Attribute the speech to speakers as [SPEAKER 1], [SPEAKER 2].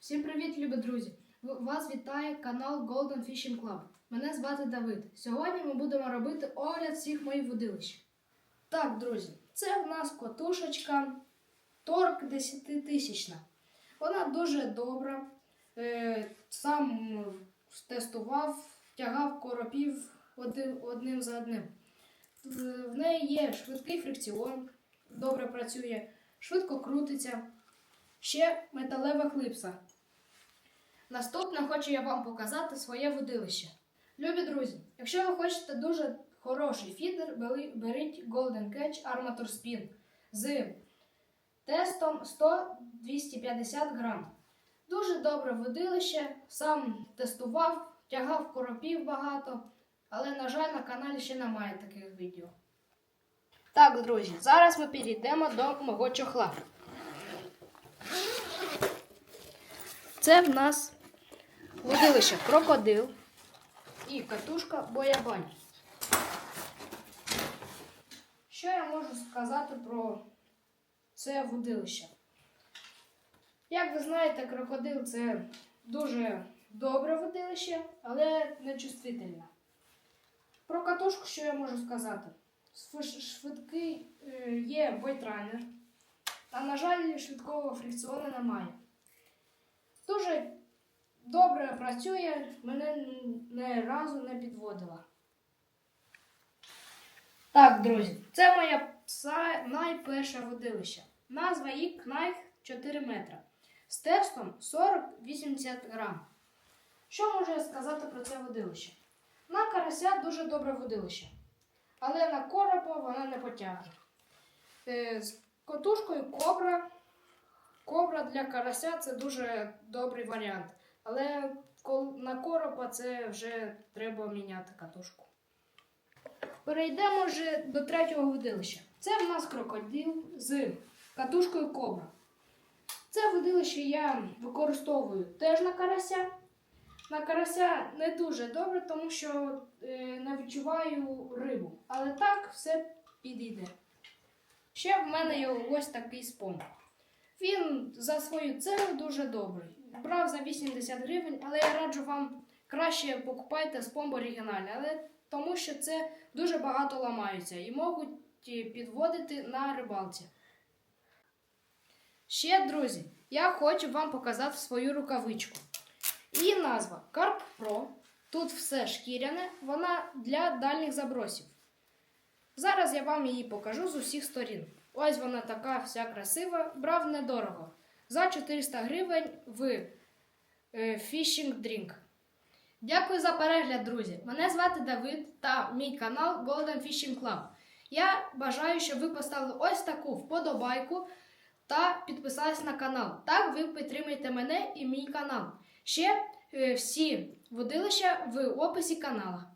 [SPEAKER 1] Всім привіт, любі друзі! Вас вітає канал Golden Fishing Club. Мене звати Давид. Сьогодні ми будемо робити огляд всіх моїх водилищ. Так, друзі, це в нас котушечка Торк 10 тисячна. Вона дуже добра. Е, сам тестував, тягав коропів одним за одним. В неї є швидкий фрикціон, добре працює, швидко крутиться. Ще металева клипса. Наступне хочу я вам показати своє водилище. Любі друзі, якщо ви хочете дуже хороший фідер, беріть Golden Catch Armature Spin з тестом 100-250 грам. Дуже добре водилище, сам тестував, тягав коропів багато, але, на жаль, на каналі ще немає таких відео. Так, друзі, зараз ми підійдемо до мого чохла. Це в нас водилище крокодил і катушка боябань. Що я можу сказати про це водилище? Як ви знаєте, крокодил це дуже добре водилище, але не чувствительне. Про катушку що я можу сказати? Швидкий е, є бойтрайнер, та, на жаль, швидкого фрикціону немає. Дуже добре працює, мене ні разу не підводила. Так, друзі, це моя пса- найперша водилище. Назва її Knife 4 метра. З тестом 40-80 грам. Що можу сказати про це водилище? На карася дуже добре водилище, але на коропа вона не потягне. Е, З котушкою кобра Кобра для карася це дуже добрий варіант. Але на коропа це вже треба міняти катушку. Перейдемо вже до третього водилища. Це в нас крокодил з катушкою кобра. Це водилище я використовую теж на карася. На карася не дуже добре, тому що е, не відчуваю рибу. Але так все підійде. Ще в мене є ось такий спомб. Він за свою ціну дуже добрий. Брав за 80 гривень, але я раджу вам краще покупайте спомб оригінальний, але тому що це дуже багато ламаються і можуть е, підводити на рибалці. Ще, друзі, я хочу вам показати свою рукавичку. Її назва Carp Pro. Тут все шкіряне, вона для дальніх забросів. Зараз я вам її покажу з усіх сторін. Ось вона така вся красива, брав недорого. За 400 гривень в е, Fishing Drink. Дякую за перегляд, друзі. Мене звати Давид та мій канал Golden Fishing Club. Я бажаю, щоб ви поставили ось таку вподобайку та підписались на канал. Так ви підтримуєте мене і мій канал. Ще е, всі водилища в описі канала.